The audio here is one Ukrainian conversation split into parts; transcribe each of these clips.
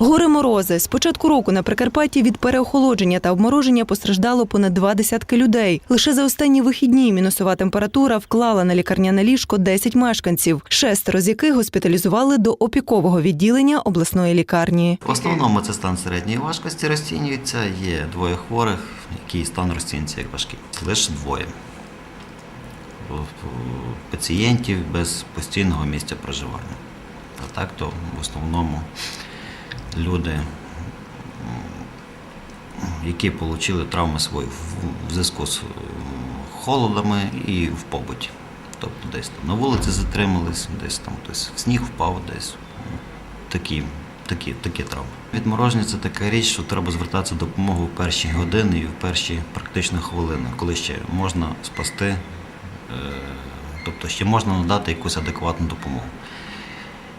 Гори морози. З початку року на Прикарпатті від переохолодження та обмороження постраждало понад два десятки людей. Лише за останні вихідні мінусова температура вклала на лікарняне ліжко 10 мешканців, шестеро з яких госпіталізували до опікового відділення обласної лікарні. В основному це стан середньої важкості розцінюється. Є двоє хворих, який стан розцінюється як важкий. Лише двоє пацієнтів без постійного місця проживання. А так то в основному люди, які отримали травми свої в- зв'язку з холодами і в побуті. Тобто десь там на вулиці затримались, десь там хтось в сніг впав, десь такі, такі, такі травми. Відмороження це така річ, що треба звертатися за допомогою в перші години і в перші практично хвилини, коли ще можна спасти, е, тобто ще можна надати якусь адекватну допомогу.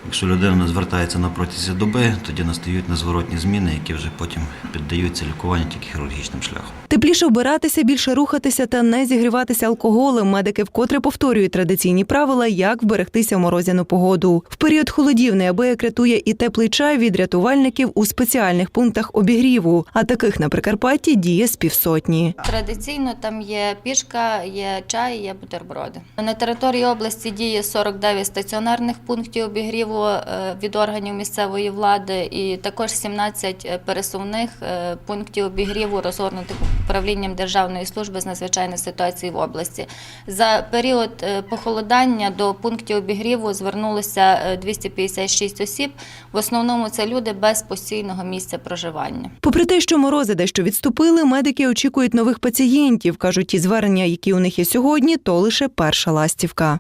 Якщо людина звертається на протязі доби, тоді настають незворотні зміни, які вже потім піддаються лікуванню тільки хірургічним шляхом. Тепліше вбиратися, більше рухатися та не зігріватися алкоголем. Медики вкотре повторюють традиційні правила, як вберегтися в морозяну погоду. В період холодів неабияк рятує і теплий чай від рятувальників у спеціальних пунктах обігріву. А таких на Прикарпатті діє з півсотні. Традиційно там є пішка, є чай, є бутерброди. На території області діє 49 стаціонарних пунктів обігріву е, від органів місцевої влади, і також 17 пересувних е, пунктів обігріву, розгорнутих управлінням Державної служби з надзвичайних ситуацій в області. За період е, похолодання до пунктів обігріву звернулося е, 256 осіб. В основному це люди без постійного місця проживання. Попри те, що морози дещо відступили, медики очікують нових пацієнтів. кажуть, ті звернення, які у них є сьогодні, то лише перша ластівка.